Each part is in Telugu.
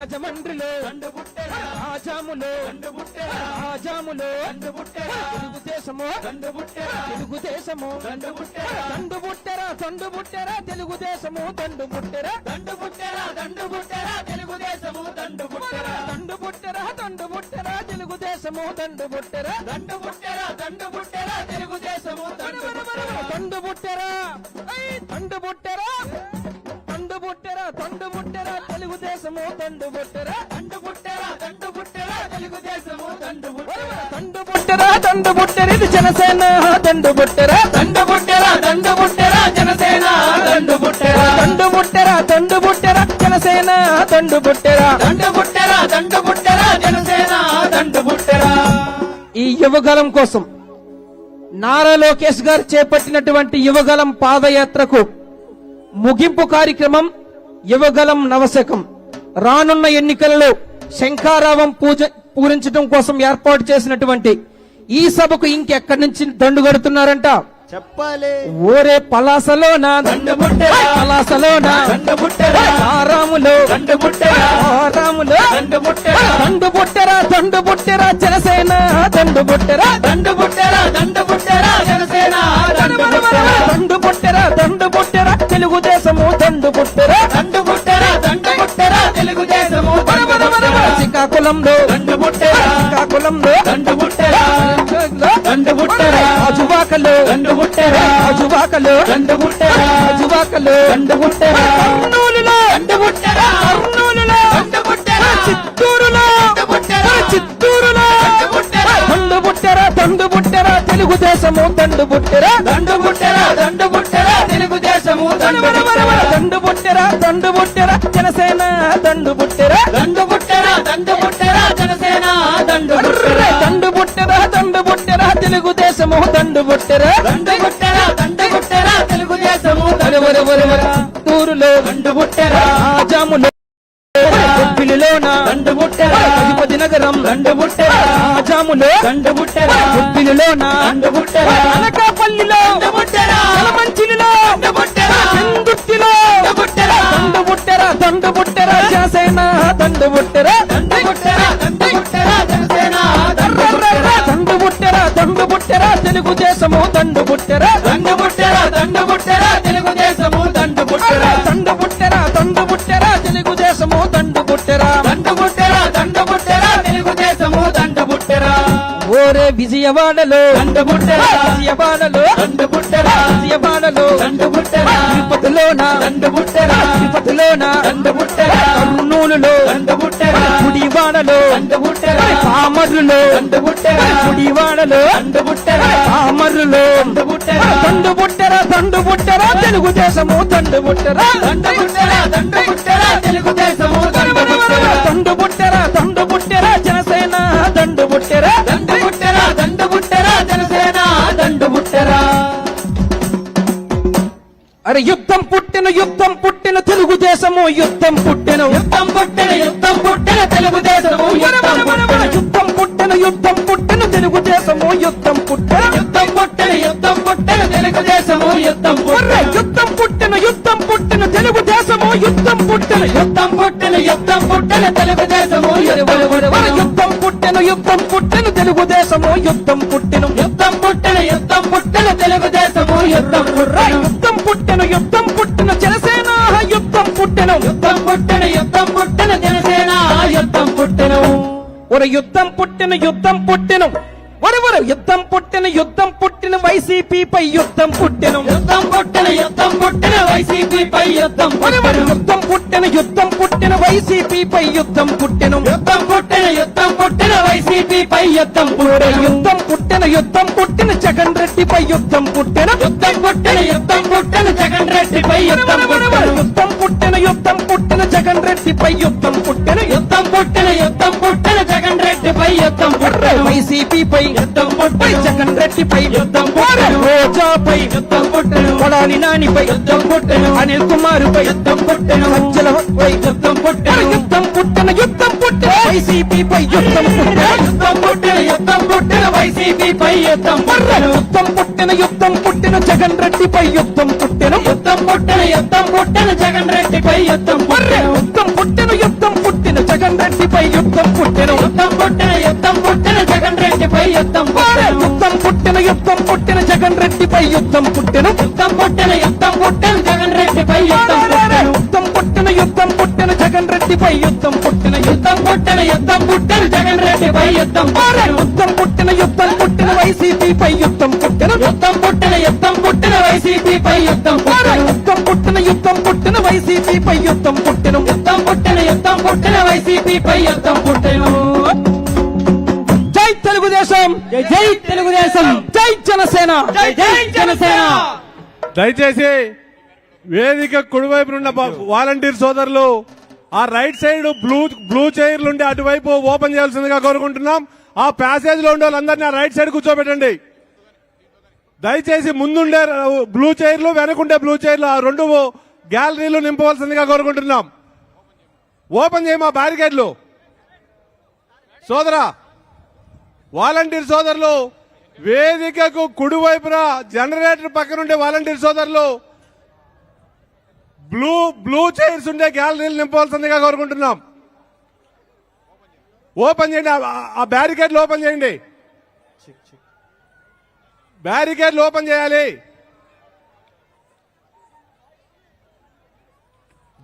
రాజమండ్రిలో రాజాములో రాజాములో తెలుగుదేశము తెలుగుదేశము దండు బుట్టెరా దండు బుట్టెరా తెలుగుదేశము దండు బుట్టెరా దండు బుట్టెరా దండు బుట్టెరా తెలుగుదేశము దండు బుట్టెరా దండు బుట్టెరా దండు బుట్టెరా తెలుగుదేశము దండు బుట్టెరా దండు బుట్టెరా దండు బుట్టెరా తెలుగుదేశము దండు బుట్టెరా దండు బుట్టెరా దండు బుట్టెరా దండు బుట్టెరా దండు బుట్టెరా దండు బుట్టెరా తెలుగుదేశము దండు బుట్టెరా దండు బుట్టెరా దండు బుట్టెరా ఇది జనసేన. దండు బుట్టెరా దండు బుట్టెరా దండు బుట్టెరా జనసేన. దండు బుట్టెరా దండు బుట్టెరా దండు బుట్టెరా జనసేన. దండు బుట్టెరా దండు బుట్టెరా దండు బుట్టెరా జనసేన. దండు బుట్టెరా ఈ యువగలం కోసం నారా లోకేష్ గారు చేపట్టినటువంటి యువగలం పాదయాత్రకు ముగింపు కార్యక్రమం యువగలం నవశకం. రానున్న ఎన్నికలలో శంఖారావం పూజ పూరించడం కోసం ఏర్పాటు చేసినటువంటి ఈ సభకు ఇంకెక్కడి నుంచి దండు కడుతున్నారంట? చెప్పాలి. ఓరే పలాసలోన? పలాసలోన? ఆరాములో ఆరాములో దండు బుట్టెరా దండు బుట్టెరా జనసేన. దండు బుట్టెరా దండు బుట్టెరా దండు బుట్టెరా జనసేన. దండు బుట్టెరా దండు బుట్టెరా తెలుగుదేశము దండు బుట్టెరా శ్రీకాకుళంలో దండు బుట్టెరా శ్రీకాకుళంలో దండు బుట్టెరా దండు బుట్టెరా అజువాకలో దండు బుట్టెరా అజువాకలో దండు బుట్టెరా అజువాకలో దండు బుట్టెరా కర్నూలులో దండు బుట్టెరా కర్నూలులో దండు బుట్టెరా చిత్తూరులో దండు బుట్టెరా చిత్తూరులో దండు బుట్టెరా దండు బుట్టెరా దండు బుట్టెరా తెలుగుదేశము దండు బుట్టెరా దండు బుట్టెరా దండు బుట్టెరా తెలుగుదేశము దండు బుట్టెరా దండు బుట్టెరా దండు బుట్టెరా జనసేన దండు బుట్టెరా దండు బుట్టెరా దండు బుట్టెరా జనసేన దండు బుట్టెరా దండు బుట్టెరా దండు బుట్టెరా తెలుగుదేశము దండు బుట్టెరా దండు బుట్టెరా దండు బుట్టెరా తెలుగుదేశము తూరులో దండు బుట్టెరా ఆజాములో పిల్లిలోన దండు బుట్టెరా అధిపతి నగరం దండు బుట్టెరా ఆజాములో దండు బుట్టెరా పిల్లిలోన దండు బుట్టెరా అనకాపల్లిలో దండు బుట్టెరా మంచిలిలో దండు చెందుర్తిలో దండు బుట్టెరా దండు బుట్టెరా తెలుగుదేశము దండు బుట్టెరా దండు బుట్టెరా దండు బుట్టెరా తెలుగుదేశము దండు బుట్టెరా దండు బుట్టెరా దండు బుట్టెరా తెలుగుదేశము దండు బుట్టెరా దండు బుట్టెరా దండు బుట్టెరా తెలుగుదేశము దండు బుట్టెరా ఓరే విజయవాడలో. దండు బుట్టెరా విజయవాడలో. దండు బుట్టెరా విజయవాడలో. దండు బుట్టెరా తిరుపతిలోన? దండు బుట్టెరా తిరుపతిలోన? దండు బుట్టెరా దండు బుట్టెరా గుడివాడలో దండు బుట్టెరా తెలుగుదేశము దండు బుట్టెరా దండు బుట్టెరా దండు బుట్టెరా తెలుగుదేశము. పుట్టిన యుద్ధం పుట్టిన తెలుగుదేశము యుద్ధం పుట్టిన యుద్ధం పుట్టిన యుద్ధం పుట్టిన తెలుగుదేశము యుద్ధం పుట్టిన యుద్ధం పుట్టిన తెలుగుదేశము యుద్ధం పుట్టిన యుద్ధం పుట్టిన యుద్ధం పుట్టిన తెలుగుదేశము యుద్ధం పుట్టిన యుద్ధం పుట్టిన యుద్ధం పుట్టిన తెలుగుదేశము యుద్ధం పుట్టిన యుద్ధం పుట్టిన యుద్ధం పుట్టిన తెలుగుదేశము యుద్ధం పుట్టిన యుద్ధం పుట్టిన తెలుగుదేశము యుద్ధం పుట్టిన యుద్ధం పుట్టిన యుద్ధం పుట్టిన తెలుగుదేశము యుద్ధం యుద్ధం పుట్టిన పుట్టిన యుద్ధం పుట్టిన యుద్ధం పుట్టిన జనసేన యుద్ధం పుట్టిన ఒక యుద్ధం పుట్టిన యుద్ధం పుట్టిన ఒరవరు యుద్ధం పుట్టిన యుద్ధం పుట్టిన వైసీపీపై యుద్ధం పుట్టిన యుద్ధం పుట్టిన యుద్ధం పుట్టిన వైసీపీపై యుద్ధం ఒరవరు యుద్ధం పుట్టిన యుద్ధం పుట్టిన వైసీపీపై యుద్ధం పుట్టిన యుద్ధం పుట్టిన యుద్ధం పుట్టిన వైసీపీపై యుద్ధం పుట్టిన యుద్ధం పుట్టిన యుద్ధం పుట్టిన జగన్ రెడ్డిపై యుద్ధం పుట్టిన యుద్ధం పుట్టిన యుద్ధం పుట్టిన జగన్ రెడ్డిపై యుద్ధం పుట్టిన యుద్ధం పుట్టిన యుద్ధం పుట్టిన జగన్ రెడ్డిపై యుద్ధం పుట్టిన యుద్ధం పుట్టిన రెడ్డిపై యుద్ధం పుట్టిన వైసీపీపై యుద్ధం పుట్టిన జగన్ రెడ్డిపై యుద్ధం పుట్టిన రోజాపై యుద్ధం పుట్టిన కొడాలి నానిపై యుద్ధం పుట్టిన అనిల్ కుమార్ పై యుద్ధం పుట్టిన సజ్జలపై యుద్ధం పుట్టిన యుద్ధం పుట్టిన యుద్ధం పుట్టిన వైసీపీపై యుద్ధం పుట్టిన యుద్ధం పుట్టిన యుద్ధం పుట్టిన వైసీపీపై యుద్ధం పుట్టిన యుద్ధం పుట్టిన యుద్ధం పుట్టిన జగన్ రెడ్డిపై యుద్ధం పుట్టిన యుద్ధం పుట్టిన యుద్ధం పుట్టిన జగన్ రెడ్డిపై యుద్ధం పుట్టిన యుద్ధం పుట్టిన యుద్ధం పుట్టిన జగన్ జగన్ రెడ్డిపై యుద్ధం పుట్టెను యుద్ధం పుట్టిన యుద్ధం పుట్టెను యుద్ధం పుట్టిన యుద్ధం పుట్టిన జగన్ రెడ్డిపై యుద్ధం పుట్టిన యుద్ధం పుట్టిన యుద్ధం పుట్టిన జగన్ రెడ్డిపై యుద్ధం పుట్టిన యుద్ధం పుట్టిన యుద్ధం పుట్టిన జగన్ రెడ్డిపై యుద్ధం పుట్టిన యుద్ధం పుట్టిన యుద్ధం పుట్టిన జగన్ రెడ్డిపై యుద్ధం పుట్టెను యుద్ధం పుట్టిన యుద్ధం పుట్టిన వైసీపీపై యుద్ధం పుట్టిన యుద్ధం పుట్టిన యుద్ధం పుట్టిన వైసీపీపై యుద్ధం పుట్టెను యుద్ధం పుట్టిన యుద్ధం పుట్టిన వైసీపీపై యుద్ధం పుట్టిన యుద్ధం పుట్టిన యుద్ధం పుట్టిన వైసీపీపై యుద్ధం పుట్టిన తెలుగుదేశం. జై తెలుగుదేశం. జై జనసేన. జై జనసేన. దయచేసి వేదిక కుడివైపు ఉన్న వాలంటీర్ సోదరులు ఆ రైట్ సైడ్ బ్లూ బ్లూ చైర్లు ఉండి అటువైపు ఓపెన్ చేయాల్సిందిగా కోరుకుంటున్నాం. ఆ ప్యాసేజ్లో ఉండే వాళ్ళందరినీ ఆ రైట్ సైడ్ కూర్చోబెట్టండి. దయచేసి ముందుండే బ్లూ చైర్లు వెనకుండే బ్లూ చైర్లు ఆ రెండు గ్యాలరీలు నింపవలసిందిగా కోరుకుంటున్నాం. ఓపెన్ చేయమా బ్యారికేడ్లు. సోదరా వాలంటీర్ సోదరులు వేదికకు కుడివైపున జనరేటర్ పక్కన ఉండే వాలంటీర్ సోదరులు బ్లూ బ్లూ చైర్స్ ఉండే గ్యాలరీలు నింపవలసిందిగా కోరుకుంటున్నాం. ఓపెన్ చేయండి ఆ- ఆ బ్యారికేడ్లు ఓపెన్ చేయండి. బ్యారికేడ్లు ఓపెన్ చేయాలి.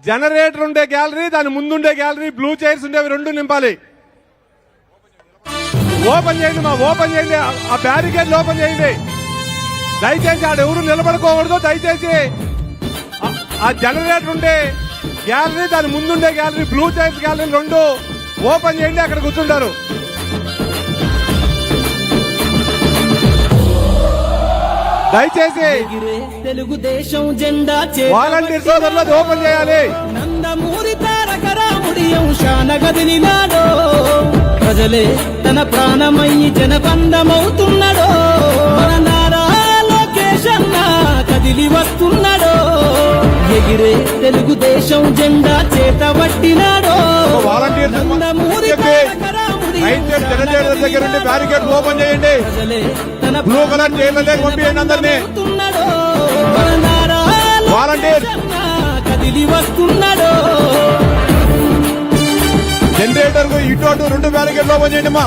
జనరేటర్ ఉండే గ్యాలరీ దాని ముందుండే గ్యాలరీ బ్లూ చైర్స్ ఉండేవి రెండు నింపాలి. ఓపెన్ చేయండి మా ఓపెన్ చేయండి. ఆ- బ్యారికేడ్ ఓపెన్ చేయండి. దయచేసి ఆడ ఎవరు నిలబడుకోకూడదు దయచేసి ఆ- జనరేటర్ ఉండే గ్యాలరీ దాని ముందుండే గ్యాలరీ బ్లూ చైర్స్ గ్యాలరీ రెండు ఓపెన్ చేయండి అక్కడ కూర్చుంటారు. దయచేసి తెలుగుదేశం జెండా వాలంటీర్ సోదరులు అది ఓపెన్ చేయాలి. నందమూరి తారక రాముడి అంశాన గదిలినాడో ప్రజలే తన ప్రాణమయ్యి జనబంధమవుతున్నాడో. నారా లోకేష్ అన్న కదిలి వస్తున్నాడో. ఎగిరే తెలుగుదేశం జెండా చేత పట్టినాడో దగ్గర బ్యారికేడ్ ఓపెన్ చేయండి. బ్లూ కలర్ పంపించండి అందరినీ. వాలంటీర్ కదిలి వస్తున్నాడో. జనరేటర్కు ఇటు అటు రెండు బ్యారికేడ్ ఓపెన్ చేయండి మా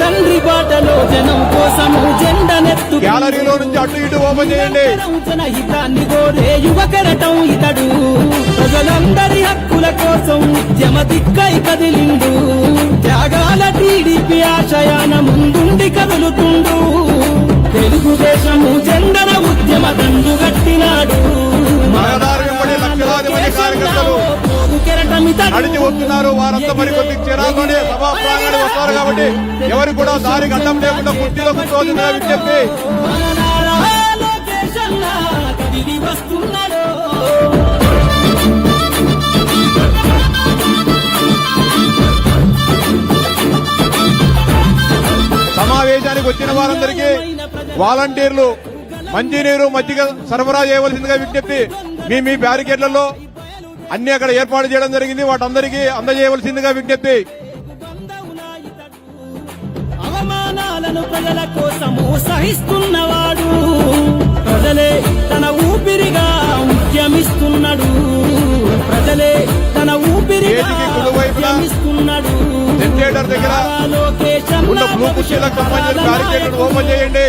తండ్రి బాటలో జనం కోసము జెండనెత్తు గ్యాలరీలో నుంచి అటు ఇటు ఓపెన్ చేయండి. జనహితాన్ని కోరే యువకరటం ఇతడు. ప్రజలందరి హక్కుల కోసం ఉద్యమ దిక్కై కదిలిండు. త్యాగాల టీడీపీ ఆశయాన ముందుండి నడిచి వస్తున్నారు వారంతా మరి కొద్ది క్షణాల్లోనే సభా ప్రాంగణానికి వస్తారు కాబట్టి ఎవరు కూడా దారికి అడ్డం లేకుండా కుర్చీలో విజ్ఞప్తి. కదిలి వస్తున్నాడు సమావేశానికి వచ్చిన వారందరికీ వాలంటీర్లు మంచినీరు మజ్జిగ సరఫరా చేయవలసిందిగా విజ్ఞప్తి. మీ మీ బ్యారికేడ్లలో అన్ని అక్కడ ఏర్పాటు చేయడం జరిగింది. వాటందరికీ అందజేయవలసిందిగా విజ్ఞప్తి. అవమానాలను ప్రజల కోసము సహిస్తున్నవాడు. ప్రజలే తన ఊపిరిగా ఉద్యమిస్తున్నాడు. ప్రజలే తన ఊపిరిగా ఉద్యమిస్తున్నాడు. జనరేటర్ దగ్గర ఉన్న బ్లూ కుర్చీలకు సంబంధించిన బ్యారికేడ్లను ఓపెన్ చేయండి.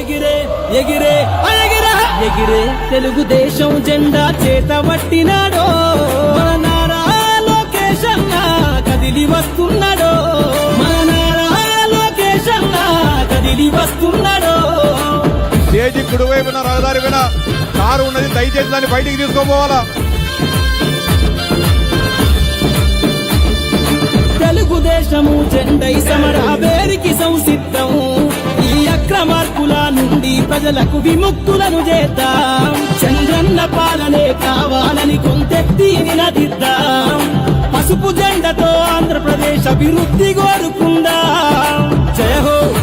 ఎగిరే ఎగిరే ఎగిరే ఎగిరే తెలుగుదేశం జెండా చేత పట్టినాడో. నారా లోకేష్ అన్న కదిలి వస్తున్నాడో. నారా లోకేష్ అన్న కదిలి వస్తున్నాడో. స్టేజి కుడివైపున రహదారి పైన కారు ఉన్నది దయచేసి దాన్ని బయటికి తీసుకోపోవాలా? తెలుగుదేశము జెండై సమర వేరికి సంసిద్ధం. ఈ అక్రమార్కుల నుండి ప్రజలకు విముక్తులను చేద్దాం. చంద్రన్న పాలనే కావాలని కొంతెత్తి నినదిద్దాం. పసుపు జెండతో ఆంధ్రప్రదేశ్ అభివృద్ధి కోరుకుందాం. జయ హో!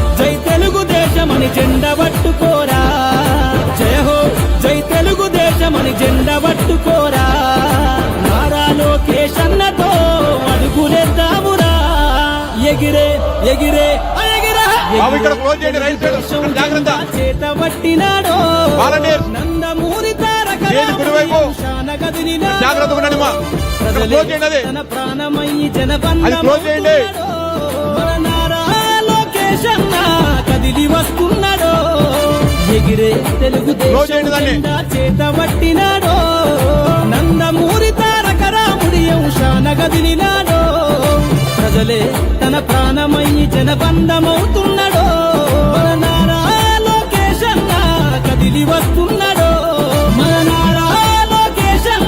ఎగిరే ఎగిరే ఆ ఎగిరే బాబు ఇక్కడ క్లోజ్ చేయండి రైట్ సైడ్ ఇక్కడ జాగ్రత్త చేత పట్టినాడో వాలంటీర్. నందమూరి తారక కుడివైపు? జాగ్రత్తగా ఉండండి మా. క్లోజ్ చేయండి అది. తన ప్రాణమయ్యి క్లోజ్ చేయండి. కదిలి వస్తున్నాడో ఎగిరే తెలుగు క్లోజ్ చేయండి దాన్ని. చేత పట్టినాడో నందమూరి తారక రాముడి అంశాన ప్రజలే తన ప్రాణమై జనబంధమవుతున్నాడో. నారా లోకేశన్న కదిలి వస్తు